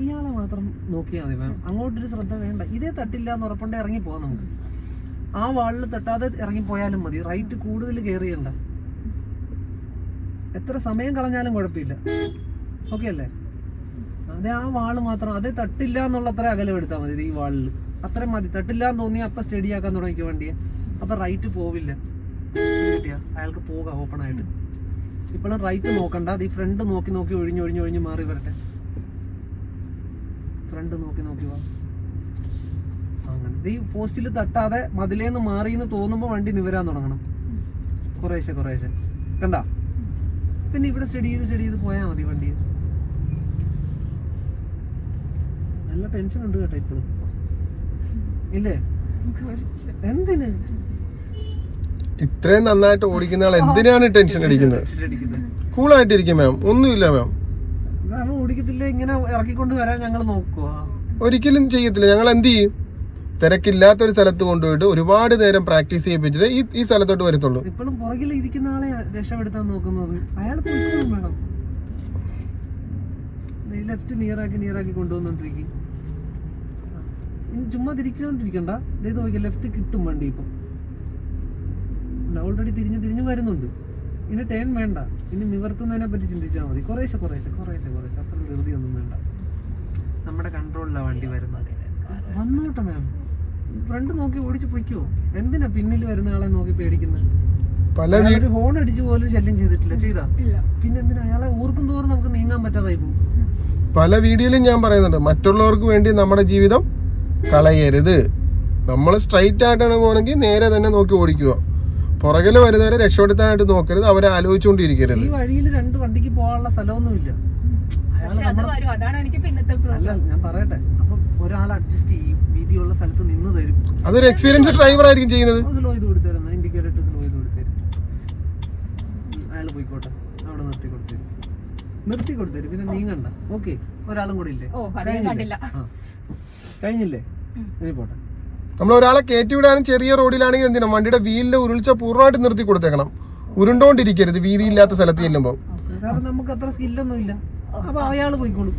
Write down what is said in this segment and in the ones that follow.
ഇയാളെ മാത്രം നോക്കിയാൽ മതി മാം അങ്ങോട്ടൊരു ശ്രദ്ധ വേണ്ട. ഇതേ തട്ടില്ല എന്ന് ഉറപ്പുണ്ടെ ഇറങ്ങി പോവാം നമുക്ക്. ആ വാളിൽ തട്ടാതെ ഇറങ്ങി പോയാലും മതി. റൈറ്റ് കൂടുതൽ കയറിയണ്ട എത്ര സമയം കളഞ്ഞാലും കുഴപ്പമില്ല. ഓക്കെ അല്ലേ? അതെ ആ വാൾ മാത്രം അതേ തട്ടില്ല എന്നുള്ള അത്ര അകലം എടുത്താൽ മതി ഈ വാളിൽ അത്ര മതി. തട്ടില്ല എന്ന് തോന്നി അപ്പൊ സ്റ്റഡി ആക്കാൻ തുടങ്ങിക്കോ വണ്ടിയെ. അപ്പൊ റൈറ്റ് പോവില്ല. അയാൾക്ക് പോകാം ഓപ്പൺ ആയിട്ട്. ഇപ്പോഴും റൈറ്റ് നോക്കണ്ട. അത് ഈ ഫ്രണ്ട് നോക്കി നോക്കി ഒഴിഞ്ഞൊഴിഞ്ഞൊഴിഞ്ഞ് ഒഴിഞ്ഞ് ഒഴിഞ്ഞ് മാറി വരട്ടെ. ഫ്രണ്ട് നോക്കി നോക്കി വാ. അങ്ങനെ. ഈ പോസ്റ്റിൽ തട്ടാതെ മതിലേന്ന് മാറി എന്ന് തോന്നുമ്പോൾ വണ്ടി നിവരാൻ തുടങ്ങണം. കുറേശ്ശെ കുറേശ്ശെ. കണ്ട? പിന്നെ ഇവിടെ സ്റ്റഡി ചെയ്ത് സ്റ്റഡി ചെയ്ത് പോയാൽ മതി വണ്ടി. നല്ല ടെൻഷൻ ഉണ്ട് കേട്ടോ ഇപ്പോഴും ഇല്ലേ? കുറച്ച്. എന്തിന്? ഇത്രയും നന്നായിട്ട് ഓടിക്കുന്ന ആൾ എന്തിനാണ് ടെൻഷൻ അടിക്കുന്നത്? കൂളായിട്ടിരിക്കും മാം ഒന്നുമില്ല മാം മാം ഓടിക്കത്തില്ല ഇങ്ങനെ ഇറക്കിക്കൊണ്ട് വരാൻ ഞങ്ങൾ നോക്കുക ഒരിക്കലും ചെയ്യത്തില്ല. ഞങ്ങൾ എന്ത് ചെയ്യും? തിരക്കില്ലാത്ത ഒരു സ്ഥലത്ത് കൊണ്ടുപോയിട്ട് ഒരുപാട് നേരം പ്രാക്ടീസ് ചെയ്യിപ്പിച്ചിട്ട് ഈ ഈ സ്ഥലത്തോട്ട് വരത്തുള്ളൂ. ഇപ്പോഴും പുറകിൽ ഇരിക്കുന്ന ആളെ രക്ഷപ്പെടുത്താൻ നോക്കുന്നത്. അയാൾ വേണം. ലെഫ്റ്റ് നിയറാക്കി നിയറാക്കി കൊണ്ടുവന്നോണ്ടിരിക്കും. ഇനി ചുമ്മാ തിരിച്ചുകൊണ്ടിരിക്കണ്ട ഇത് നോക്കിയാൽ ലെഫ്റ്റ് കിട്ടും വണ്ടി ഇപ്പം. ഓൾറെഡി തിരിഞ്ഞ് തിരിഞ്ഞ് വരുന്നുണ്ട്. ഇനി ടേൺ വേണ്ട. ഇനി നിവർത്തുന്നതിനെ പറ്റി ചിന്തിച്ചാൽ മതി. കുറേശ്ശെ കുറേശ്ശെ കുറേശ്ശെ കുറേശ്ശെ. അത്ര ധൃതിയൊന്നും വേണ്ട. നമ്മുടെ കൺട്രോളിലാണ് വണ്ടി വരുന്നത്. വന്നോട്ടെ മാം ഫ്രണ്ട് നോക്കി ഓടിച്ചു പൊയ്ക്കോ. എന്തിനാ പിന്നിൽ വരുന്ന ആളെ നോക്കി പേടിക്കുന്നത്? പല ഒരു ഹോൺ അടിച്ചു പോലും ശല്യം ചെയ്തിട്ടില്ല. ചെയ്താ? ഇല്ല. പിന്നെ എന്തിനാ? അയാളെ ഓർക്കും തോറും നമുക്ക് നീങ്ങാൻ പറ്റാതായി പോകും പല വീഡിയോയിലും ഞാൻ പറയുന്നുണ്ട്. മറ്റുള്ളവർക്ക് വേണ്ടി നമ്മുടെ ജീവിതം കളയരുത്. നമ്മൾ സ്ട്രൈറ്റ് ആയിട്ടാണ് പോകണമെങ്കിൽ നേരെ തന്നെ നോക്കി ഓടിക്കുക. പുറകിൽ വരുന്നവരെ രക്ഷപ്പെടുത്താനായിട്ട് നോക്കരുത്. അവരെ ആലോചിച്ചുകൊണ്ടിരിക്കരുത് ഈ വഴിയിൽ രണ്ട് വണ്ടിക്ക് പോകാനുള്ള സ്ഥലമൊന്നുമില്ല. അല്ല ഞാൻ പറയട്ടെ. അപ്പൊ ഒരാൾ അഡ്ജസ്റ്റ് ചെയ്യും വീതിയുള്ള സ്ഥലത്ത് നിന്ന് തരും. അതൊരു എക്സ്പീരിയൻസ് ഡ്രൈവർ ആയിരിക്കും ചെയ്യുന്നത്. സ്ലോ ചെയ്ത് കൊടുത്തരുന്ന ഇൻഡിക്കേറ്റർ ഇട്ട് സ്ലോ ചെയ്ത് കൊടുത്തരും അയാൾ പോയിക്കോട്ടെ. അവിടെ നിർത്തി കൊടുത്തരും നിർത്തി കൊടുത്തരും പിന്നെ നീങ്ങണ്ട. ഓക്കെ ഒരാളും കൂടി ഇല്ലേ? ഞാൻ കഴിഞ്ഞില്ലേ? ഇനി പോട്ടെ. നമ്മൾ ഒരാളെ കയറ്റി വിടാനും ചെറിയ റോഡിലാണെങ്കിൽ എന്തിനാ? വണ്ടിയുടെ വീലിന്റെ ഉരുൾച്ച പൂർണമായിട്ട് നിർത്തി കൊടുത്തേക്കണം. ഉരുണ്ടോണ്ടിരിക്കരുത്. വീതിയില്ലാത്ത സ്ഥലത്ത് ചെല്ലുമ്പോൾ കാരണം നമുക്ക് അത്ര സ്കില്ലൊന്നും ഇല്ല അപ്പൊ അയാൾ പോയിക്കോളും.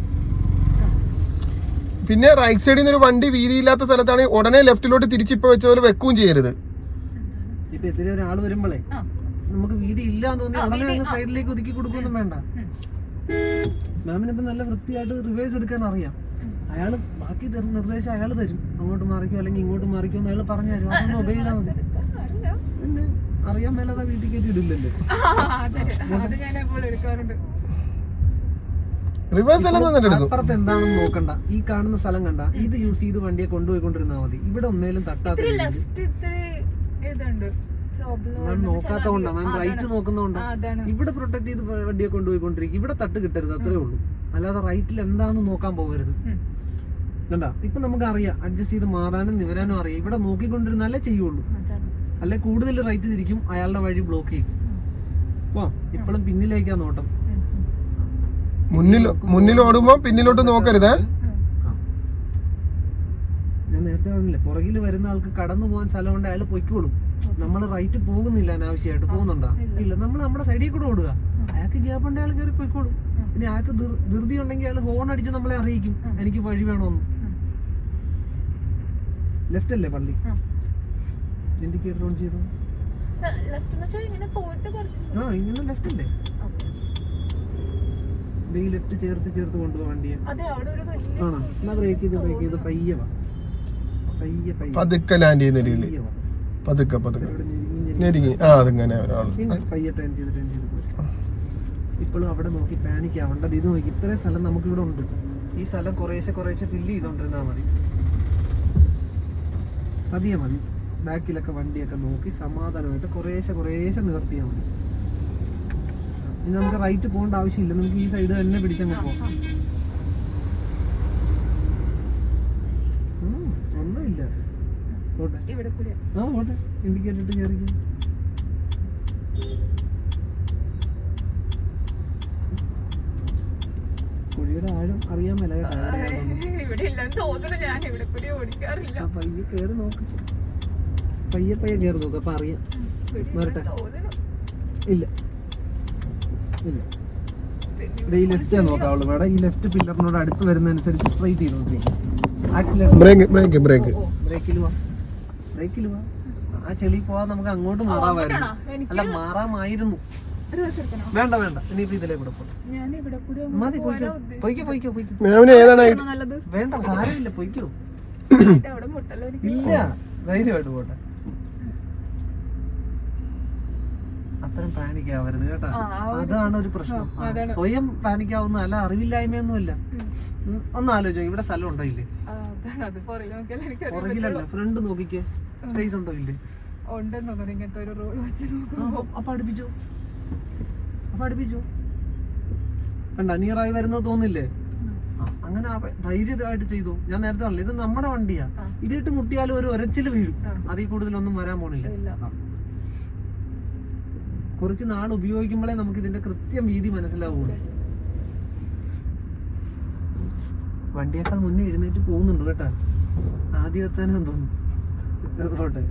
പിന്നെ റൈറ്റ് സൈഡിൽ നിന്ന് ഒരു വണ്ടി വീതിയില്ലാത്ത സ്ഥലത്താണ് ഉടനെ ലെഫ്റ്റിലോട്ട് തിരിച്ചിപ്പോ വെച്ച പോലെ വെക്കുകയും ചെയ്യരുത്. ഇപ്പൊ എതിരെ ഒരാൾ വരുമ്പോഴേ. നമുക്ക് വീതി ഇല്ലാന്ന് തോന്നി ഉടനെ അങ്ങ് സൈഡിലേക്ക് ഒതുക്കി കൊടുക്കൊന്നും വേണ്ട. മാമിനിപ്പോ നല്ല വൃത്തിയായിട്ട് റിവേഴ്സ് എടുക്കാൻ അറിയാം. അയാൾ ബാക്കി നിർദ്ദേശം അയാൾ തരും. അങ്ങോട്ട് മാറിക്കോ അല്ലെങ്കിൽ ഇങ്ങോട്ട് മാറിക്കോ എന്ന് അയാൾ പറഞ്ഞു തരും. അതൊന്നും ഒബേ ചെയ്താൽ മതി അറിയാൻ മേലാതെ വീട്ടിൽ കയറ്റി ഇടില്ലല്ലോ. അത് ഞാൻ എപ്പോൾ എടുക്കാറുണ്ട് റിവേഴ്സ് എല്ലാം നന്നായിട്ട് എടുക്കും. അപ്പുറത്ത് എന്താണെന്ന് നോക്കണ്ട. ഈ കാണുന്ന സ്ഥലം കണ്ട. ഇത് യൂസ് ചെയ്ത് വണ്ടിയെ കൊണ്ടുപോയിക്കൊണ്ടിരുന്നാ മതി. ഇവിടെ ഒന്നേലും തട്ടാത്ത മാം നോക്കാത്ത കൊണ്ടാ. മാം റൈറ്റ് നോക്കുന്നതുകൊണ്ടാ. അതാണ്. ഇവിടെ പ്രൊട്ടക്ട് ചെയ്ത് വണ്ടിയെ കൊണ്ടുപോയിക്കൊണ്ടിരിക്കും. ഇവിടെ തട്ട് കിട്ടരുത്. അത്രേ ഉള്ളൂ. അല്ലാതെ റൈറ്റിൽ എന്താണെന്ന് നോക്കാൻ പോകരുത്. കണ്ടാ? ഇപ്പൊ നമുക്ക് അറിയാം അഡ്ജസ്റ്റ് ചെയ്ത് മാറാനും നിവരാനും അറിയാം. ഇവിടെ നോക്കിക്കൊണ്ടിരുന്നാലേ ചെയ്യുള്ളൂ. അല്ലെ കൂടുതൽ റൈറ്റ് തിരിക്കും അയാളുടെ വഴി ബ്ലോക്ക് ചെയ്യും. വാ ഇപ്പോഴും പിന്നിലേക്കാ നോട്ടം. മുന്നിൽ മുന്നിൽ ഓടുമ്പോ പിന്നിലോട്ട് നോക്കരുത്. ഞാൻ നേരത്തെ പറഞ്ഞില്ലേ പുറകിൽ വരുന്ന ആൾക്ക് കടന്നു പോകാൻ സ്ഥലമുണ്ട് അയാൾ പൊയ്ക്കോളും. നമ്മൾ റൈറ്റ് പോകുന്നില്ല അനാവശ്യമായിട്ട് പോകുന്നുണ്ടോ? ഇല്ല. നമ്മൾ നമ്മുടെ സൈഡിൽ കൂടെ ഓടുക. അയാൾക്ക് ഗ്യാപ്പ് ഉണ്ട് അയാൾ കയറി പൊയ്ക്കോളും. ഇനി അയാൾക്ക് ധൃതി ഉണ്ടെങ്കിൽ അയാൾ ഹോൺ അടിച്ച് നമ്മളെ അറിയിക്കും. എനിക്ക് വഴി വേണമെന്ന് ലെഫ്റ്റ് അല്ലേ പള്ളി? ആ. ഇൻഡിക്കേറ്റർ ഓൺ ചെയ്തു ലെഫ്റ്റ് എന്ന് ഇങ്ങനെ പോയിട്ട് കുറച്ച് ആ ഇങ്ങനെ ലെഫ്റ്റ് അല്ലേ? ഈ ലെഫ്റ്റ് ചേർത്ത് ചേർത്ത് കൊണ്ടുപോകാൻ വണ്ടിയെ. അതെ അവിടെ ഒരു വലിയ ആണോ? എന്നാ ബ്രേക്ക് ചെയ്ത് ബ്രേക്ക് ചെയ്ത്. പയ്യവ വാ. പയ്യ പയ്യ. പതുക്കെ ലാൻഡ് ചെയ്യുന്ന രീതിയിൽ. പയ്യെ വാ. പതുക്കെ പതുക്കെ. ഞെരുങ്ങി ആ അതിങ്ങനെ ഒരാൾ. പിന്നെ പയ്യെ ടേൺ ചെയ്ത് ടേൺ ചെയ്ത് പോയി. ഇപ്പോഴും അവിടെ നോക്കി പാനിക് ആവേണ്ടത് ഇത് നോക്കി. ഇത്രയും സ്ഥലം നമുക്ക് ഇവിടെ ഉണ്ട്. ഈ സ്ഥലം കുറേശ്ശെ കുറേശ്ശെ ഫില്ല് ചെയ്തോണ്ടിരുന്നാൽ മതി. പതിയെ മതി. ബാക്കിലൊക്കെ വണ്ടിയൊക്കെ നോക്കി സമാധാനമായിട്ട് കുറേശ്ശെ കുറേശ്ശെ നിവർത്തിയാൽ മതി. ഇനി നമുക്ക് റൈറ്റ് പോകേണ്ട ആവശ്യമില്ല. നമുക്ക് ഈ സൈഡ് തന്നെ പിടിച്ചങ്ങ് പോകാം ഒന്നുമില്ല. പോട്ടെ. ആ പോട്ടെ. ഇൻഡിക്കേറ്റർ ഇട്ട് കയറിക്കും കുഴിയുടെ ആഴം അറിയാൻ മേല കേട്ടോ. പയ്യെ കയറി നോക്ക്. പയ്യെ പയ്യെ കയറി നോക്ക്. അപ്പൊ അറിയാം. വരട്ടെ. ഇല്ല. ഈ ലെഫ്റ്റ് നോക്കാവുള്ളൂ മേഡം ഈ ലെഫ്റ്റ് പില്ലറിനോട് അടുത്ത് വരുന്നതനുസരിച്ച് സ്ട്രൈറ്റ് ചെയ്ത് നോക്കി ബ്രേക്ക് ബ്രേക്ക് ബ്രേക്ക് ബ്രേക്കിൽ വാ. ബ്രേക്കിൽ വാ. ആ ചെളി പോവാൻ നമുക്ക് അങ്ങോട്ട് മാറാമായിരുന്നു. അല്ല മാറാമായിരുന്നു. വേണ്ട വേണ്ട. ഇനിയിപ്പോ ഇതിലേ കൂടെ മതി പോയിക്കോ. പോയിക്കോ പോയിക്കോ വേണ്ട സാരമില്ല. പോയിക്കോ. ഇല്ല. ധൈര്യമായിട്ട് പോട്ടെ. അത്രയും പാനിക് ആവരുത് കേട്ടാ അതാണ് ഒരു പ്രശ്നം. സ്വയം പാനിക് ആവുന്ന അല്ല അറിവില്ലായ്മയൊന്നുമില്ല. ഒന്ന് ആലോചിച്ചോ ഇവിടെ സ്ഥലം ഉണ്ടോ ഇല്ലേ? പുറകിലല്ല ഫ്രണ്ട് നോക്കിക്കേ. സ്പേസ് ഉണ്ടോ ഇല്ലേ? അപ്പൊ അടുപ്പിച്ചോ? അപ്പൊ അടുപ്പിച്ചോ? കണ്ട നിയറായി വരുന്നത് തോന്നില്ലേ? അങ്ങനെ ധൈര്യമായിട്ട് ചെയ്തു. ഞാൻ നേരത്തെ പറഞ്ഞില്ല ഇത് നമ്മുടെ വണ്ടിയാ. ഇതിട്ട് മുട്ടിയാലും ഒരു ഒരച്ചിൽ വീഴും. അതിൽ കൂടുതലൊന്നും വരാൻ പോണില്ല. കുറച്ച് നാൾ ഉപയോഗിക്കുമ്പോഴേ നമുക്ക് ഇതിന്റെ കൃത്യം വീതി മനസ്സിലാവുള്ളൂ. വണ്ടിയേക്കാൾ മുന്നേ എഴുന്നേറ്റ് പോകുന്നുണ്ട് കേട്ടാ. ആദ്യം എത്താനും തോന്നുന്നു. പോട്ടെ.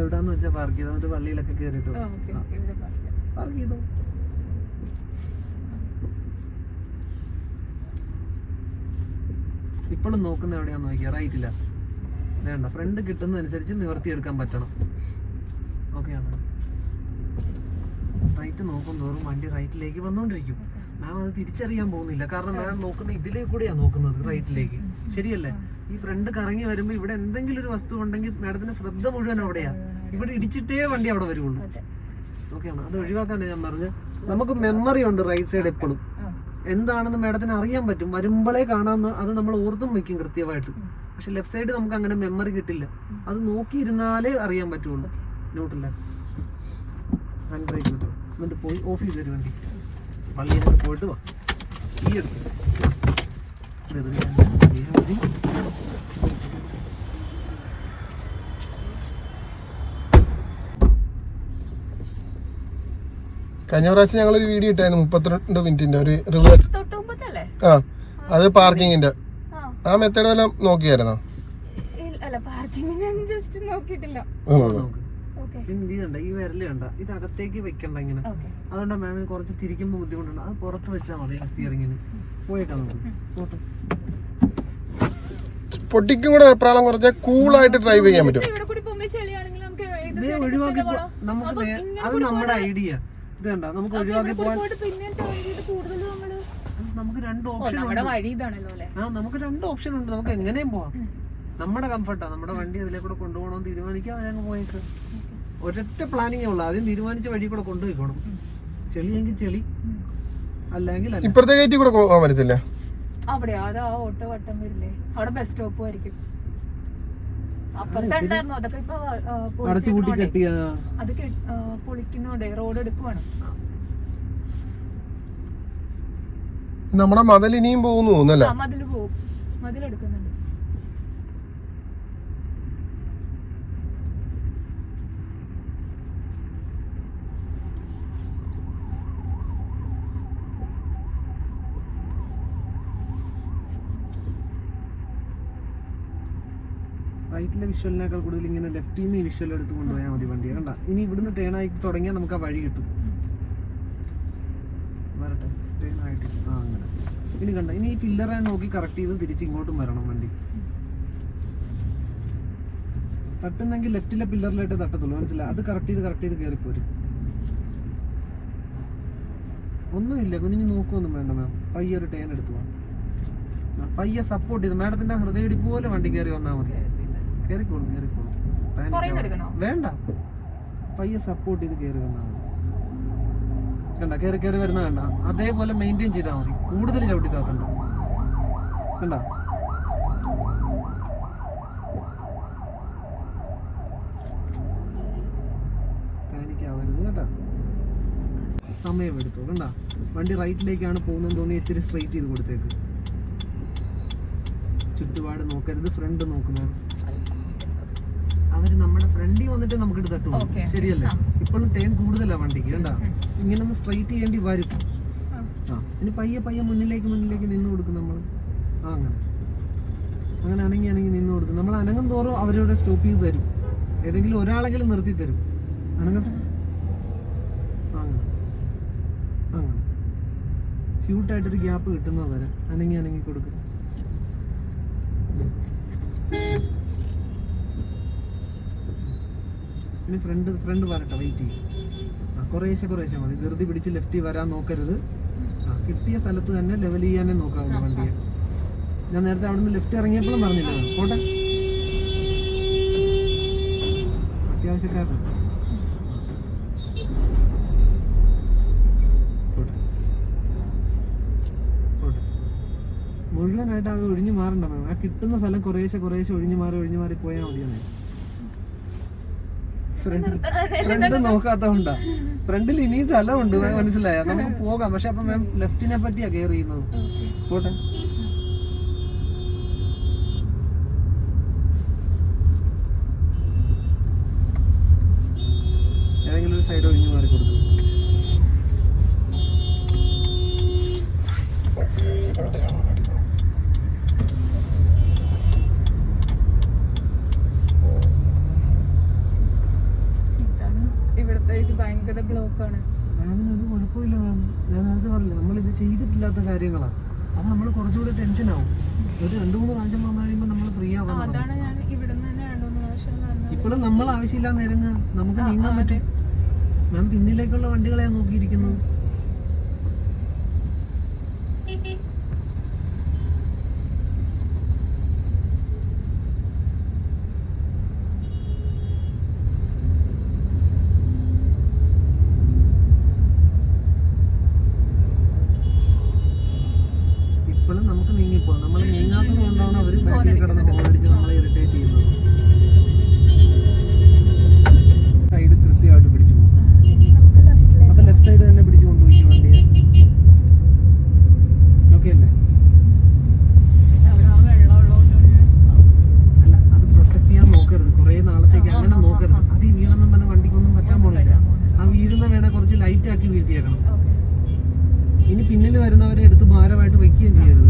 എവിടാന്ന് വെച്ചാ പാർക്ക് ചെയ്തോ എന്നിട്ട് പള്ളിയിലൊക്കെ ഇവിടെ പാർക്ക് ചെയ്തോ? ഇപ്പോഴും നോക്കുന്ന എവിടെയാന്ന് നോക്കിയ? റൈറ്റില്ല വേണ്ട ഫ്രണ്ട് കിട്ടുന്നതനുസരിച്ച് നിവർത്തിയെടുക്കാൻ പറ്റണം. ഓക്കെ ആണ്? റൈറ്റ് നോക്കും തോറും വണ്ടി റൈറ്റിലേക്ക് വന്നുകൊണ്ടിരിക്കും മാം അത് തിരിച്ചറിയാൻ പോകുന്നില്ല. കാരണം മാം നോക്കുന്ന ഇതിലേ കൂടെയാ നോക്കുന്നത് റൈറ്റിലേക്ക്. ശരിയല്ലേ? ഈ ഫ്രണ്ട് കറങ്ങി വരുമ്പോൾ ഇവിടെ എന്തെങ്കിലും ഒരു വസ്തു ഉണ്ടെങ്കിൽ മാഡത്തിന്റെ ശ്രദ്ധ മുഴുവൻ അവിടെയാ. ഇവിടെ ഇടിച്ചിട്ടേ വണ്ടി അവിടെ വരുള്ളൂ. ഓക്കെ ആണ് അത് ഒഴിവാക്കാനാണ് ഞാൻ പറഞ്ഞു നമുക്ക് മെമ്മറി ഉണ്ട് റൈറ്റ് സൈഡ് എപ്പോഴും എന്താണെന്ന് മാഡത്തിന് അറിയാൻ പറ്റും. വരുമ്പോഴേ കാണാമെന്ന് അത് നമ്മൾ ഓർത്തും വെക്കും കൃത്യമായിട്ട്. പക്ഷെ ലെഫ്റ്റ് സൈഡ് നമുക്ക് അങ്ങനെ മെമ്മറി കിട്ടില്ല. അത് നോക്കിയിരുന്നാലേ അറിയാൻ പറ്റുള്ളൂ. നോട്ടില്ല ഹാൻഡ് ബ്രേക്ക് കിട്ടും എന്നിട്ട് പോയി ഓഫീസ് വരെ വണ്ടി. പള്ളിയിൽ നിന്ന് പോയിട്ട് വാ. ഈ മതി. കഴിഞ്ഞ പ്രാവശ്യം ഞങ്ങളൊരു വീഡിയോ ഇട്ടായിരുന്നു മുപ്പത്തിരണ്ട് മിനിറ്റിന്റെ ഒരു റിവേഴ്സ് ആ അത് പാർക്കിങ്ങിന്റെ ആ. മെത്തേഡ് വല്ലതും നോക്കിയായിരുന്നോ? പാർക്കിംഗ് ഞാൻ ജസ്റ്റ് നോക്കിയിട്ടില്ല. ഇത് കണ്ട ഈ വിരൽ കണ്ട. ഇത് അകത്തേക്ക് വെക്കണ്ട ഇങ്ങനെ. അതുകൊണ്ട് മാമിന് കുറച്ച് തിരിക്കുമ്പോൾ ബുദ്ധിമുട്ടുണ്ട്. അത് പുറത്ത് വെച്ചാൽ മതി സ്റ്റിയറിങ്ങിന് പോയേക്കാം നമുക്ക്. പോട്ടെ. പൊട്ടിക്കും കൂടെ വെപ്രാളം കുറച്ച് കൂളായിട്ട് ഡ്രൈവ് ചെയ്യാൻ പറ്റും ഇത് ഒഴിവാക്കി നമുക്ക് അത് നമ്മുടെ ഐഡിയ ഇത് കണ്ട. നമുക്ക് ഒഴിവാക്കി പോകാൻ പിന്നെ turn ചെയ്ത് കൂടുതൽ നമ്മൾ നമുക്ക് രണ്ട് ഓപ്ഷൻ നമ്മുടെ ഉണ്ട്. വഴി ഇതാണല്ലോ അല്ലേ? ആ നമുക്ക് രണ്ട് ഓപ്ഷൻ ഉണ്ട്. നമുക്ക് എങ്ങനെയും പോവാം. നമ്മുടെ കംഫർട്ടാ നമ്മുടെ വണ്ടി അതിലെ കൂടെ കൊണ്ടുപോകണമെന്ന് തീരുമാനിക്കാം ഞങ്ങൾ പോയേക്ക്. ഒരൊറ്റ പ്ലാനിങ്ങേ ഉള്ളൂ. ആദ്യം തീരുമാനിച്ച വഴി കൂടെ കൊണ്ടുപോയിക്കോണം ചെളിയെങ്കിൽ ചെളി. അല്ലെങ്കിൽ അല്ല. ഇപ്പുറത്തെ ഗേറ്റിൽ കൂടെ പോകാൻ പറ്റത്തില്ല അവിടെ അതാ ഓട്ടോ വട്ടം വരില്ലേ? അവിടെ ബസ് സ്റ്റോപ്പ് ആയിരിക്കും. അപ്പുറത്തെ ഉണ്ടായിരുന്നു. അതൊക്കെ ഇപ്പൊ ആ, അടച്ചു കൂട്ടി പൊളിച്ചേക്കണോണ്ടേ. കെട്ടിയ അത് കെ- ആ, പൊളിക്കുന്നോണ്ടേ റോഡ് എടുക്കുവാണ്. നമ്മുടെ മതൽ ഇനിയും പോകുന്നു തോന്നുന്നല്ലേ ആ പോകും. പോവും മതിലെടുക്കുന്നുണ്ട് റൈറ്റിലെ വിഷ്വലിനേക്കാൾ കൂടുതൽ ഇങ്ങനെ ലെഫ്റ്റിൽ നിന്ന് ഈ വിഷ്വൽ എടുത്ത് കൊണ്ടുപോയാൽ മതി വണ്ടി. കണ്ട? ഇനി ഇവിടുന്ന് ടേൺ ആയി തുടങ്ങിയാൽ നമുക്ക് ആ വഴി കിട്ടും. വരട്ടെ. ടേൺ ആയിട്ട് ആ അങ്ങനെ. ഇനി കണ്ട ഇനി ഈ പില്ലറെ നോക്കി കറക്റ്റ് ചെയ്ത് തിരിച്ച് ഇങ്ങോട്ടും വരണം വണ്ടി. തട്ടുന്നെങ്കിൽ ലെഫ്റ്റിലെ പില്ലറിലായിട്ട് തട്ടത്തുള്ളൂ. മനസ്സിലായി? അത് കറക്റ്റ് ചെയ്ത് കറക്റ്റ് ചെയ്ത് കയറിപ്പോരും ഒന്നുമില്ല. കുനിഞ്ഞ് നോക്കുമൊന്നും വേണ്ട മാം പയ്യെ ഒരു ടേൺ എടുത്തു പോവാം പയ്യെ സപ്പോർട്ട് ചെയ്ത്. മാഡത്തിന്റെ ഹൃദയടിപ്പ് പോലെ വണ്ടി കയറി വന്നാൽ മതി. ആവണ്ട. എടുക്കണോ? വേണ്ട. പയ്യെ സപ്പോർട്ട് ചെയ്ത് കയറി വന്നാൽ മതി. കണ്ട കയറി കയറി വരുന്ന കണ്ട. അതേപോലെ മെയിന്റെയിൻ ചെയ്താൽ മതി. കൂടുതൽ ചവിട്ടി താത്തണ്ട കണ്ട? പാനിക് ആവരുത് സമയം എടുത്തു. കണ്ട? വണ്ടി റൈറ്റിലേക്കാണ് പോകുന്നതെന്ന് തോന്നി ഇത്തിരി സ്ട്രൈറ്റ് ചെയ്ത് കൊടുത്തേക്ക്. ചുറ്റുപാട് നോക്കരുത് ഫ്രണ്ട് നോക്കുന്നത്. അവർ നമ്മുടെ ഫ്രണ്ടിൽ വന്നിട്ട് നമുക്ക് തട്ടുള്ളൂ Okay. ശരിയല്ലേ? ഇപ്പോഴും ടേൺ കൂടുതലാ വണ്ടിക്ക് കണ്ട? ഇങ്ങനെ ഒന്ന് സ്ട്രൈറ്റ് ചെയ്യേണ്ടി വരും. ആ. ഇനി പയ്യെ പയ്യെ മുന്നിലേക്ക് മുന്നിലേക്ക് നിന്ന് കൊടുക്കും നമ്മൾ ആ അങ്ങനെ. അങ്ങനെ അനങ്ങി അനങ്ങി നിന്ന് കൊടുക്കും. നമ്മൾ അനങ്ങും തോറും അവരോട് സ്റ്റോപ്പ് ചെയ്ത് തരും. ഏതെങ്കിലും ഒരാളെങ്കിലും നിർത്തി തരും. അനങ്ങട്ടെ? അങ്ങനെ. സ്യൂട്ടായിട്ടൊരു ഗ്യാപ്പ് കിട്ടുന്നത് വരെ അനങ്ങി അനങ്ങി കൊടുക്കും. ഇനി ഫ്രണ്ട് ഫ്രണ്ട് വരട്ടെ വെയിറ്റ് ചെയ്യും. ആ കുറേശ്ശെ കുറേശ്ശെ മതി. ധൃതി പിടിച്ച് ലെഫ്റ്റിൽ വരാൻ നോക്കരുത്. ആ കിട്ടിയ സ്ഥലത്ത് തന്നെ ലെവൽ ചെയ്യാനേ നോക്കാവുന്ന വണ്ടിയെ. ഞാൻ നേരത്തെ അവിടുന്ന് ലെഫ്റ്റ് ഇറങ്ങിയപ്പോഴും പറഞ്ഞില്ല? പോട്ടെ. അത്യാവശ്യക്കാരൻ. മുഴുവനായിട്ട് അത് ഒഴിഞ്ഞു മാറണ്ട ആ കിട്ടുന്ന സ്ഥലം കുറേശ്ശെ കുറേശ്ശെ ഒഴിഞ്ഞു മാറി ഒഴിഞ്ഞു മാറി പോയാൽ മതിയെന്നേ. ഫ്രണ്ട് നോക്കാത്ത നോക്കാത്തോണ്ടാ ഫ്രണ്ടിൽ ഇനിയും സ്ഥലമുണ്ട് മനസ്സിലായ? നമുക്ക് പോകാം. പക്ഷെ അപ്പൊ മാം ലെഫ്റ്റിനെ പറ്റിയാ കെയർ ചെയ്യുന്നത് പോട്ടെ. ഏതെങ്കിലും ഒരു സൈഡ് ഒഴിഞ്ഞു മാറി കൊടുക്കും ഇതാണ് ഇവിടുത്തെ ഇത് ഭയങ്കര ബ്ലോക്കാണ് മാമിനൊരു കുഴപ്പമില്ല മാം ഞാൻ നേരത്തെ പറഞ്ഞില്ല നമ്മളിത് ചെയ്തിട്ടില്ലാത്ത കാര്യങ്ങളാണ് അത് നമ്മൾ കുറച്ചുകൂടി ടെൻഷൻ ആവും ഒരു രണ്ട് മൂന്ന് പ്രാവശ്യം വന്നു കഴിയുമ്പോൾ നമ്മൾ ഫ്രീ ആവാൻ തുടങ്ങും അതാണ് ഞാൻ ഇവിടുന്ന് തന്നെ രണ്ടു മൂന്ന് ഇപ്പോഴും നമ്മൾ ആവശ്യമില്ല നേരങ്ങ് നമുക്ക് നീങ്ങാൻ പറ്റും. മാം പിന്നിലേക്കുള്ള വണ്ടികളെ നോക്കിയിരിക്കുന്നത് ഇപ്പോഴും നമുക്ക് നീങ്ങിപ്പോ നമ്മൾ നീങ്ങാത്തത് കൊണ്ടാണ് അവർ ബാക്കിൽ കിടന്ന് ഹോളടിച്ച് നമ്മളെ ഇറിറ്റേറ്റ് ചെയ്യുന്നത് സൈഡ് കൃത്യമായിട്ട് പിടിച്ചു പോകും ആ, ഇനി നമുക്ക് ലെഫ്റ്റിലേക്ക് അപ്പൊ ലെഫ്റ്റ് സൈഡ് തന്നെ പിടിച്ചു കൊണ്ടുപോയി വണ്ടിയെ ഓക്കെ അല്ലേ അവിടെ ആ വെള്ളം ഉള്ളതുകൊണ്ട് അല്ല അത് പ്രൊട്ടക്ട് ചെയ്യാൻ നോക്കരുത് കുറേ നാളത്തേക്ക് അങ്ങനെ നോക്കരുത് അത് ഈ വീണെന്നും പറഞ്ഞ വണ്ടിക്കൊന്നും പറ്റാൻ പോണില്ല ആ വീഴുന്ന വേണേ കുറച്ച് ലൈറ്റ് ആക്കി വീഴ്ത്തിയേക്കണം ഓക്കെ ഇനി പിന്നിൽ വരുന്നവരെ എടുത്ത് ഭാരമായിട്ട് വെക്കുകയും ചെയ്യരുത്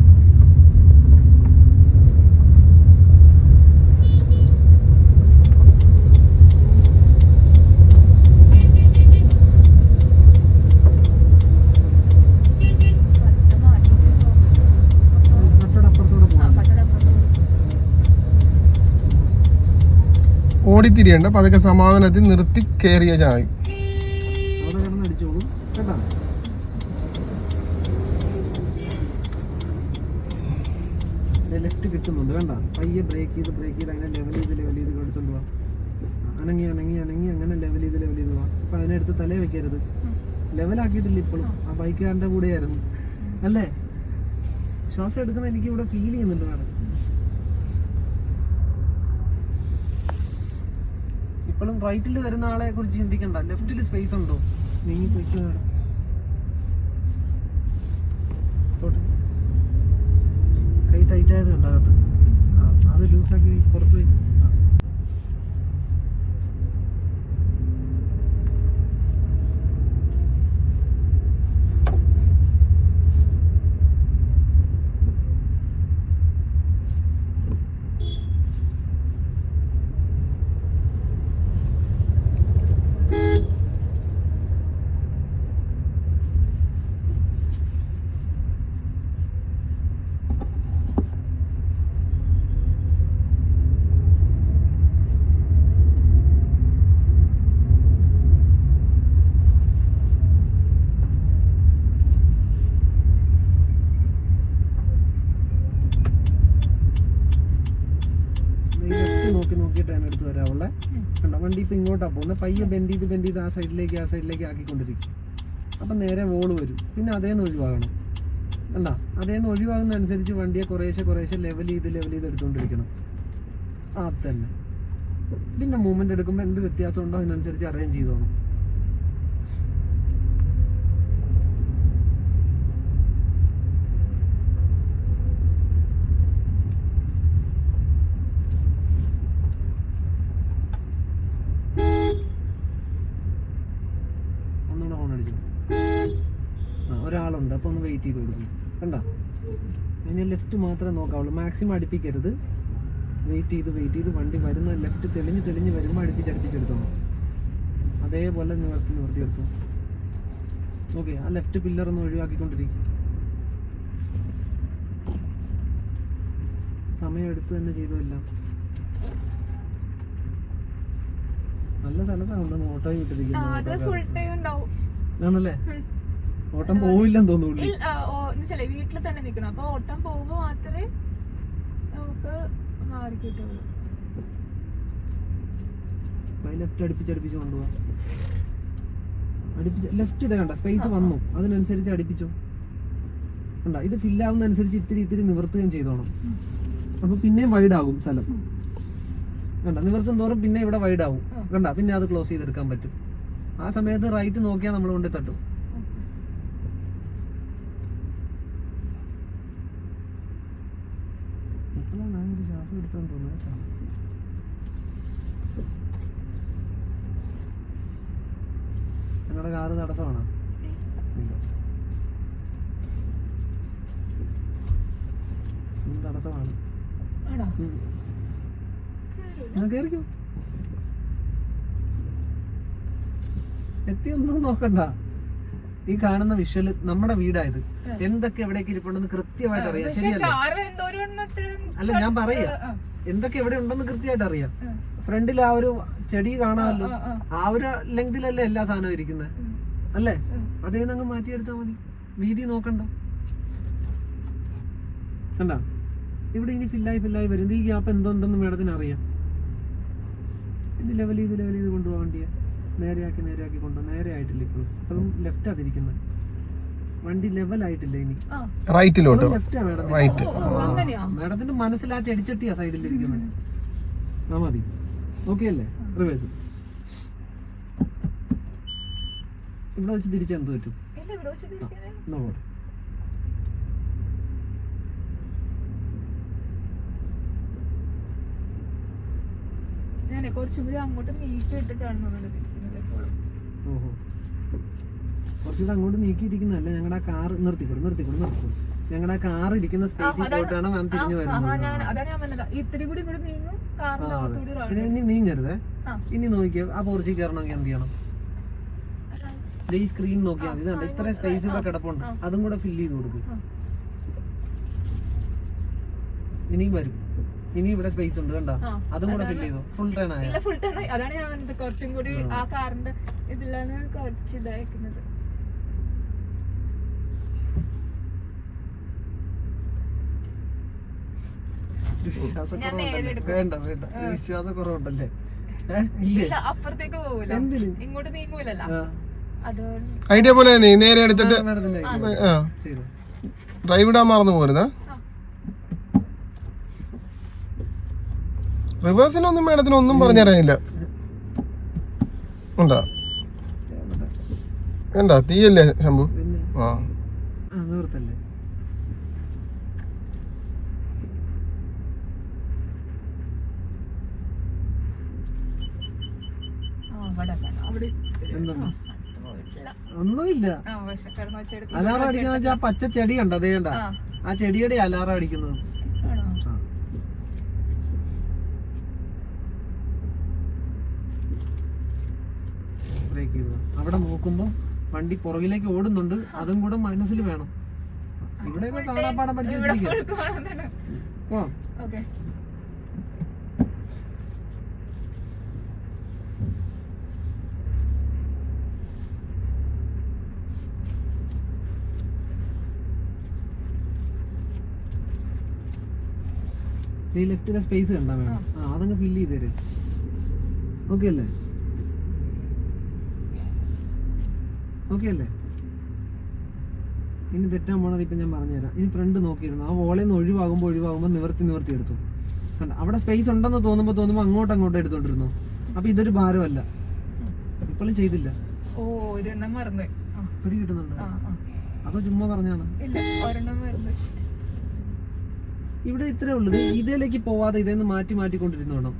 പത്ത് മാറ്റിയിട്ട് പോകും മറ്റൊരു അപ്പുറത്തൂടെ ആ പോകാം പത്തയുടെ അപ്പുറത്ത് ഓടിത്തിരിയണ്ട പതുക്കെ സമാധാനത്തിൽ നിർത്തി കയറിയ ചായ. ലെഫ്റ്റ് ബ്രേക്ക് ചെയ്ത് ബ്രേക്ക് ചെയ്ത് അങ്ങനെ ലെവൽ അങ്ങനെ ലെവൽ തലേ വെക്കരുത്. ലെവലാക്കിയിട്ടില്ല ഇപ്പോഴും. ആ ബൈക്കുകാരന്റെ കൂടെയായിരുന്നു. അല്ലേ? ശ്വാസം എടുക്കുന്ന എനിക്ക് ഇവിടെ ഫീൽ ചെയ്യുന്നുണ്ട് മാഡം ഇപ്പോഴും റൈറ്റിൽ വരുന്ന ആളെ കുറിച്ച് ചിന്തിക്കണ്ട. ലെഫ്റ്റിൽ സ്പേസ് ഉണ്ടോ? നീങ്ങി പൊയ്ക്കോ മാഡം പോട്ടെ. കൈ ടൈറ്റ് ആയത് കണ്ടോ അകത്ത് ആ അത് ലൂസാക്കി പുറത്ത് പോയി ആ. ലെഫ്റ്റ് നോക്കി നോക്കിയിട്ട് അതിന് അടുത്ത് വരാവുള്ള കണ്ടോ വണ്ടി ഇപ്പം ഇങ്ങോട്ടാണ് പോകുന്നത് പയ്യെ ബെൻഡ് ചെയ്ത് ബെൻഡ് ചെയ്ത് ആ സൈഡിലേക്ക് ആ സൈഡിലേക്ക് ആക്കിക്കൊണ്ടിരിക്കും. അപ്പം നേരെ വോൾ വരും. പിന്നെ അതേന്ന് ഒഴിവാകണം. അല്ല അതേന്ന് ഒഴിവാകുന്നതനുസരിച്ച് വണ്ടിയെ കുറേശ്ശെ കുറേശ്ശെ ലെവൽ ചെയ്ത് ലെവൽ ചെയ്ത് എടുത്തുകൊണ്ടിരിക്കണം ആ തന്നെ. പിന്നെ മൂവ്മെന്റ് എടുക്കുമ്പോൾ എന്ത് വ്യത്യാസം ഉണ്ടോ അതിനനുസരിച്ച് അറേഞ്ച് ചെയ്തോണം. മാത്രമേ നോക്കാവുള്ളൂ. മാക്സിമം അടുപ്പിക്കരുത്. വെയിറ്റ് ചെയ്ത് വെയിറ്റ് ചെയ്ത് വണ്ടി വരുന്ന ലെഫ്റ്റ് തെളിഞ്ഞ് തെളിഞ്ഞ് വരുമ്പോൾ അടുപ്പിച്ച് അടുപ്പിച്ചെടുത്തോ. അതേപോലെ നിവർത്തി നിവർത്തിയെടുത്തു ഓക്കെ ആ ലെഫ്റ്റ് പില്ലർ ഒന്ന് ഒഴിവാക്കിക്കൊണ്ടിരിക്കും. സമയം എടുത്ത് തന്നെ ചെയ്തല്ല നല്ല സ്ഥലത്താണ് ഓട്ടോ ഓട്ടോയും വിട്ടിരിക്കുന്നത്. ആണല്ലേ? ഓട്ടം പോവില്ലെന്ന് തോന്നുന്നു ഇല്ല, വെച്ചാൽ വീട്ടിൽ തന്നെ നിൽക്കണം. അപ്പോൾ ഓട്ടം പോകുമ്പോ മാത്രമേ നമുക്ക് മാറി കിട്ടുള്ളൂ. ലെഫ്റ്റ് അടുപ്പിച്ച് അടുപ്പിച്ച് കൊണ്ടുപോവാ. അടുപ്പിച്ച് ലെഫ്റ്റ് ഇത് കണ്ട സ്പേസ് വന്നു. അതിനനുസരിച്ച് അടുപ്പിച്ചു. കണ്ട ഇത് ഫില്ലാവുന്ന അനുസരിച്ച് ഇത്തിരി ഇത്തിരി നിവർത്തുകയും ചെയ്തോണം. അപ്പൊ പിന്നെയും വൈഡ് ആകും സ്ഥലം. കണ്ട നിവർത്തും തോറും പിന്നെ ഇവിടെ വൈഡ് ആവും. കണ്ട പിന്നെ അത് ക്ലോസ് ചെയ്തെടുക്കാൻ പറ്റും. ആ സമയത്ത് റൈറ്റ് നോക്കിയാൽ നമ്മൾ കൊണ്ട് തട്ടും എപ്പോഴാണ് ഞാൻ എടുത്തെന്ന് തോന്നുന്നു കേട്ടോ. നിങ്ങളുടെ കാറ് തടസ്സമാണോ ഇല്ല. തടസ്സമാണ്. എത്തിയൊന്നും നോക്കണ്ട ഈ കാണുന്ന വിഷ്വൽ നമ്മുടെ വീടായത്. എന്തൊക്കെ എവിടേക്ക് ഇരിപ്പുണ്ടെന്ന് കൃത്യമായിട്ട് അറിയാം. ശരിയല്ല? അല്ല ഞാൻ പറയാ. എന്തൊക്കെ എവിടെ ഉണ്ടെന്ന് കൃത്യമായിട്ട് അറിയാം. ഫ്രണ്ടിൽ ആ ഒരു ചെടി കാണാമല്ലോ. ആ, ഒരു ലെങ്തിലല്ലേ എല്ലാ സാധനവും ഇരിക്കുന്നത് അല്ലേ. അതേ അങ്ങ് മാറ്റിയെടുത്താൽ മതി. വീതി നോക്കണ്ട. കണ്ട? ഇവിടെ ഇനി ഫില്ലായി ഫില്ലായി വരും. ഈ ഗ്യാപ്പ് എന്തുണ്ടെന്ന് മേഡത്തിന് അറിയാം. ഇത് ലെവൽ ചെയ്ത് ലെവൽ ചെയ്ത് കൊണ്ടുപോകാൻ വണ്ടിയെ. നേരെയാക്കി നേരെയാക്കി കൊണ്ടു നേരെ ആയിട്ടില്ല ഇപ്പോഴും. ഇപ്പോഴും ലെഫ്റ്റ് അതിരിക്കുന്നത് വണ്ടി ലെവൽ ആയിട്ടില്ല ഇനി. ആ. റൈറ്റിലോട്ട് ലെഫ്റ്റാ മേഡം റൈറ്റ് മേഡത്തിന്റെ മനസ്സിൽ ആ ചെടിച്ചട്ടിയാ സൈഡിലിരിക്കുന്നത് ആ മതി. ഓക്കെ അല്ലേ? റിവേഴ്സ് ഇവിടെ വെച്ച് തിരിച്ചെന്ത് പറ്റും? എന്നാ പോട്ടെ. കുറച്ചും കൂടി അങ്ങോട്ട് നീക്കി ഇട്ടിട്ടാണ് നമ്മൾ തിരിക്കുന്നത് എപ്പോഴും. ഓഹോ. കുറച്ചുകൂടെ അങ്ങോട്ട് നീക്കിയിരിക്കുന്നതല്ല ഞങ്ങളുടെ ആ കാർ നിർത്തിക്കൊടു നിർത്തിക്കൊടു നിർത്തിക്കൊടു ഞങ്ങളുടെ ആ കാർ ഇരിക്കുന്ന സ്പേസിൽ പോയിട്ടാണ് മാം തിരിഞ്ഞു വരുന്നത്. ഇനി നീങ്ങരുതേ. ഇനി നോക്കിയോ? ആ പോർച്ചിൽ കയറണമെങ്കിൽ എന്ത് ചെയ്യണം? ഈ സ്ക്രീൻ നോക്കിയാൽ മതി. ഇതുണ്ട് ഇത്രയും സ്പേസ് ഇവിടെ കിടപ്പുണ്ട്. അതും കൂടെ ഫില്ല് ചെയ്ത് കൊടുക്കും. ഇനിയും വരും. ഇനി ഇവിടെ സ്പേസ് ഉണ്ട് കണ്ട? അതും കൂടെ ഫിൽ ചെയ്തു. ഫുൾ ടേൺ ആയ? ഫുൾ ടേൺ ആയി. അതാണ് ഞാൻ പറഞ്ഞത്. കുറച്ചും കൂടി ആ. കാറിന്റെ ഇതിലാണ് കുറച്ച് ഇതായിരിക്കുന്നത്. വേണ്ട വേണ്ട. അപ്പുറത്തേക്ക് പോകൂല. എന്തിന്? ഇങ്ങോട്ട് നീങ്ങൂലല്ല. ഐഡിയ പോലെ തന്നെ നേരെ എടുത്തിട്ട് ഡ്രൈവ് ഇടാൻ മറന്നു പോരുന്ന റിവേഴ്സിനൊന്നും മേഡത്തിന് ഒന്നും പറഞ്ഞറിയില്ല ഉണ്ടാ? എന്താ തീയല്ലേ ശംഭു? ആ. ഒന്നുമില്ല. അലാറം അടിക്കുന്ന വെച്ചാൽ പച്ച ചെടി കണ്ടോ? അതേ കണ്ട? ആ. ആ ചെടിയുടെ അലാറം അടിക്കുന്നത് ആണോ? ആ. ബ്രേക്ക് ചെയ്തു അവിടെ നോക്കുമ്പോ വണ്ടി പുറകിലേക്ക് ഓടുന്നുണ്ട്. അതും കൂടെ മനസ്സിൽ വേണം. ഇവിടെ കാണാപ്പാടം പഠിച്ചു. ഈ ലെഫ്റ്റിലെ സ്പേസ് കണ്ടാ വേണം ആ. അതങ്ങ് ഫില്ല് ചെയ്ത് തരും. ഓക്കെ അല്ലേ? ഓക്കെ അല്ലേ ഇനി തെറ്റാൻ പോണത് ഇപ്പം ഞാൻ പറഞ്ഞുതരാം. ഇനി ഫ്രണ്ട് നോക്കിയിരുന്നു. ആ വോളിൽ നിന്ന് ഒഴിവാകുമ്പോൾ ഒഴിവാകുമ്പോൾ നിവർത്തി നിവർത്തി എടുത്തു. കണ്ട? അവിടെ സ്പേസ് ഉണ്ടെന്ന് തോന്നുമ്പോൾ തോന്നുമ്പോൾ അങ്ങോട്ട് അങ്ങോട്ട് എടുത്തോണ്ടിരുന്നു. അപ്പൊ ഇതൊരു ഭാരമല്ല. ഇപ്പോഴും ചെയ്തില്ല. ഓ ഒരെണ്ണം മറന്നു. ആ, പിടി കിട്ടുന്നുണ്ടോ? ആ, ആ. അതോ ചുമ്മാ പറഞ്ഞാണ്? ഇവിടെ ഇത്രേ ഉള്ളത് ഇതിലേക്ക് പോവാതെ ഇതേന്ന് മാറ്റി മാറ്റിക്കൊണ്ടിരുന്നു വേണം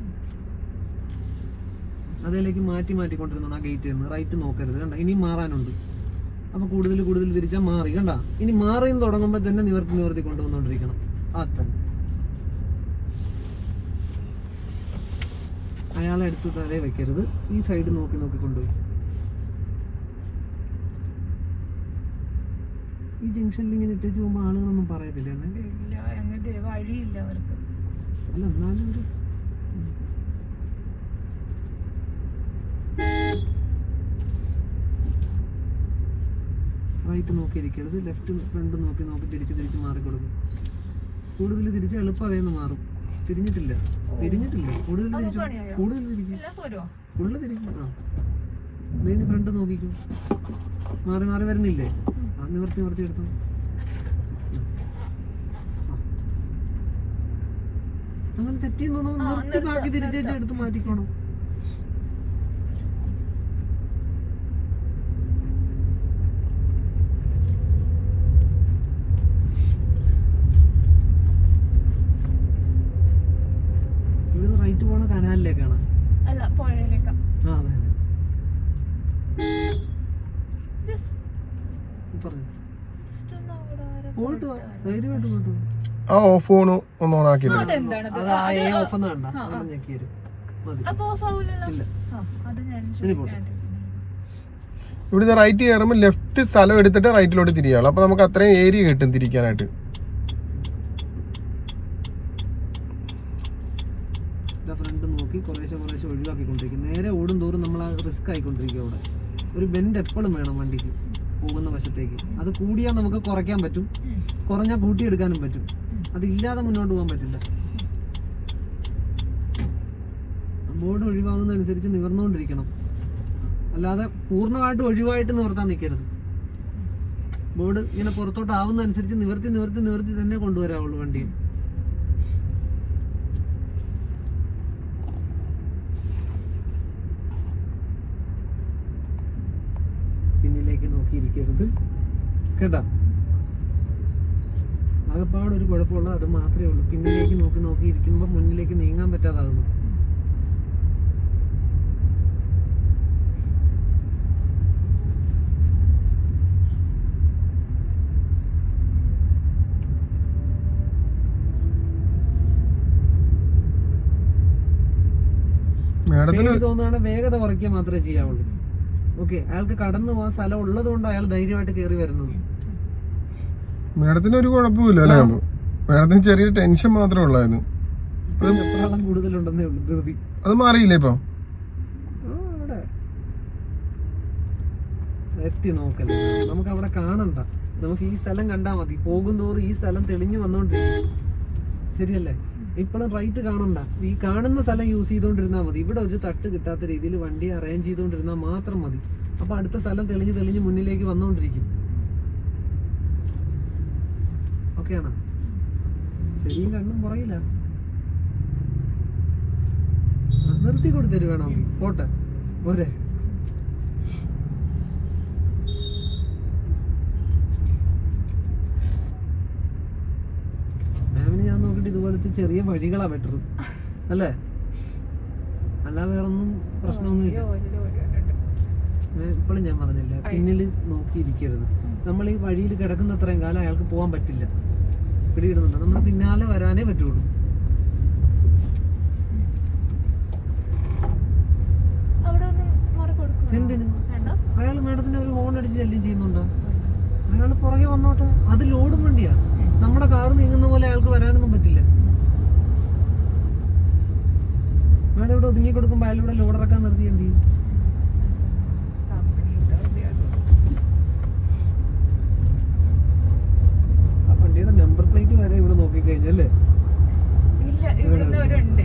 അതിലേക്ക് മാറ്റി മാറ്റിക്കൊണ്ടിരുന്നു ആ ഗേറ്റ് നിന്ന് റൈറ്റ് നോക്കരുത്. കണ്ട? ഇനി മാറാനുണ്ട്. അപ്പൊ കൂടുതൽ കൂടുതൽ തിരിച്ചാൽ മാറി. കണ്ട? ഇനി മാറിയും തുടങ്ങുമ്പോൾ തന്നെ നിവർത്തി നിവർത്തി കൊണ്ടുവന്നോണ്ടിരിക്കണം ആ തന്നെ അയാളെ എടുത്ത് തലേ വെക്കരുത്. ഈ സൈഡ് നോക്കി നോക്കി കൊണ്ടുപോയി. ഈ ജംഗ്ഷനിൽ ഇങ്ങനെ ഇട്ടേച്ച് പോകുമ്പോൾ ആളുകളൊന്നും പറയത്തില്ല അല്ല എന്നാലും ഒരു റൈറ്റ് നോക്കി ഇരിക്കരുത് ലെഫ്റ്റ് ഫ്രണ്ട് നോക്കി നോക്കി തിരിച്ച് തിരിച്ച് മാറി കൊടുക്കും കൂടുതൽ തിരിച്ച് എളുപ്പം അതേന്ന് മാറും. തിരിഞ്ഞിട്ടില്ല. തിരിഞ്ഞിട്ടില്ല. കൂടുതൽ തിരിച്ചു കൂടുതൽ തിരിക്കും ഫുള്ള് തിരിക്കും ആ. നീ ഫ്രണ്ട് നോക്കിക്കും. മാറി മാറി വരുന്നില്ലേ? ആ നിവർത്തി നിവർത്തി എടുത്തു. അങ്ങനെ നിർത്തി നിർത്താം, ബാക്കി തിരിച്ചേച്ചെടുത്ത് മാറ്റിക്കോണം ഇവിടുന്ന് റൈറ്റ് പോണ കനാലിലേക്കാണ് അല്ല പുഴയിലേക്കാ ആ അതെ അതെ ജസ്റ്റ് പറഞ്ഞു ജസ്റ്റ് ഒന്ന് അവിടെ വരെ പോയിട്ട് വാ. പോയിട്ട് ധൈര്യമായിട്ട് പോയിട്ട് വാ. ആ ഓഫ് ഫോണ് ഒന്ന് ഓൺ ആക്കിയിട്ട് അതെന്താണത് അത് ആ എ ഓഫ് എന്ന് കണ്ട അത് ഞെക്കി വരും മതി അപ്പൊ ഓഫ് ആവൂലല്ലോ ഇല്ല ആ ഓഫ് ഓൺ ഒന്ന് ഓൺ ആക്കി ഇവിടുന്ന് റൈറ്റ് കയറുമ്പോൾ ലെഫ്റ്റ് സ്ഥലം എടുത്തിട്ട് റൈറ്റിലോട്ട് തിരിയാളൂ. അപ്പൊ നമുക്ക് അത്രയും ഏരിയ കിട്ടും തിരിക്കാനായിട്ട്. ഫ്രണ്ട് നോക്കി കുറേശ്ശെ കുറേശ്ശെ ഒഴിവാക്കിക്കൊണ്ടിരിക്കും നേരെ ഓടും തോറും നമ്മൾ ആ റിസ്ക് ആയിക്കൊണ്ടിരിക്കും അവിടെ. ഒരു ബെൻഡ് എപ്പോഴും വേണം വണ്ടിക്ക് പോകുന്ന വശത്തേക്ക്. അത് കൂടിയാൽ നമുക്ക് കുറയ്ക്കാൻ പറ്റും. കുറഞ്ഞാൽ കൂട്ടിയെടുക്കാനും പറ്റും. അതില്ലാതെ മുന്നോട്ട് പോകാൻ പറ്റില്ല. ബോർഡ് ഒഴിവാകുന്നതനുസരിച്ച് നിവർന്നുകൊണ്ടിരിക്കണം. അല്ലാതെ പൂർണമായിട്ട് ഒഴിവായിട്ട് നിവർത്താൻ നിൽക്കരുത്. ബോർഡ് ഇങ്ങനെ പുറത്തോട്ട് ആവുന്നതനുസരിച്ച് നിവർത്തി നിവർത്തി നിവർത്തി തന്നെ കൊണ്ടുവരാവുള്ളൂ വണ്ടിയും. പിന്നിലേക്ക് നോക്കിയിരിക്കരുത്. കേട്ടാ? ആകെപ്പാട് ഒരു കുഴപ്പമുള്ള അത് മാത്രമേ ഉള്ളൂ. പിന്നിലേക്ക് നോക്കി നോക്കി ഇരിക്കുമ്പോൾ മുന്നിലേക്ക് നീങ്ങാൻ പറ്റാതാകുന്നു. തോന്നുകയാണ് വേഗത കുറയ്ക്കുക മാത്രമേ ചെയ്യാവുള്ളൂ. ഓക്കെ അയാൾക്ക് കടന്നു പോകാൻ സ്ഥലം ഉള്ളത് കൊണ്ട് അയാൾ ധൈര്യമായിട്ട് കയറി വരുന്നത് മേഡത്തിന് ഒരു കുഴപ്പമില്ല അല്ലേ മേഡത്തിന് ചെറിയ ടെൻഷൻ മാത്രമേ ഉള്ളായിരുന്നു. കൂടുതലുണ്ടെന്നേ ഉള്ളൂ ധൃതി. അത് മാറിയില്ലേ ഇപ്പൊ? എത്തി നോക്കല്ലേ. നമുക്ക് അവിടെ കാണണ്ട. നമുക്ക് ഈ സ്ഥലം കണ്ടാൽ മതി. പോകും ഈ സ്ഥലം തെളിഞ്ഞു വന്നോണ്ടിരിക്കും. ശരിയല്ലേ? ഇപ്പോഴും റൈറ്റ് കാണണ്ട. ഈ കാണുന്ന സ്ഥലം യൂസ് ചെയ്തുകൊണ്ടിരുന്നാൽ മതി. ഇവിടെ ഒരു തട്ട് കിട്ടാത്ത രീതിയിൽ വണ്ടി അറേഞ്ച് ചെയ്തുകൊണ്ടിരുന്നാൽ മാത്രം മതി. അപ്പൊ അടുത്ത സ്ഥലം തെളിഞ്ഞ് തെളിഞ്ഞ് മുന്നിലേക്ക് വന്നുകൊണ്ടിരിക്കും ഓക്കെയാണോ ചെവിയും കണ്ണും കുറയില്ല നിർത്തി കൊടുത്തരു വേണം പോട്ടെ. പോരെ. മാമിന് ഞാൻ നോക്കിയിട്ട് ഇതുപോലത്തെ ചെറിയ വഴികളാ ബെറ്റർ അല്ലേ? അല്ല വേറൊന്നും പ്രശ്നമൊന്നുമില്ല ഇപ്പോഴും ഞാൻ പറഞ്ഞില്ല പിന്നിൽ നോക്കിയിരിക്കരുത്. നമ്മൾ ഈ വഴിയിൽ കിടക്കുന്ന അത്രയും കാലം അയാൾക്ക് പോകാൻ പറ്റില്ല. പിടിയിടുന്നുണ്ട്. നമ്മൾ പിന്നാലെ വരാനേ പറ്റുള്ളൂ? എന്തിന്? അയാൾ മാഡത്തിന് ഒരു ഹോൺ അടിച്ച് ശല്യം ചെയ്യുന്നുണ്ടോ? അയാൾ പുറകെ വന്നോട്ടെ. അത് ലോഡും വണ്ടിയാ. നമ്മുടെ കാർ നീങ്ങുന്ന പോലെ അയാൾക്ക് വരാനൊന്നും പറ്റില്ല. മാഡം ഇവിടെ ഒതുങ്ങി കൊടുക്കുമ്പോൾ അയാൾ ഇവിടെ ലോഡ് ഇറക്കാൻ നിർത്തി എന്ത് ചെയ്യും? വണ്ടിയുടെ നമ്പർ പ്ലേറ്റ് വരെ ഇവിടെ നോക്കിക്കഴിഞ്ഞല്ലേ ഇല്ല ഇവിടുന്ന് ഒരുണ്ട്.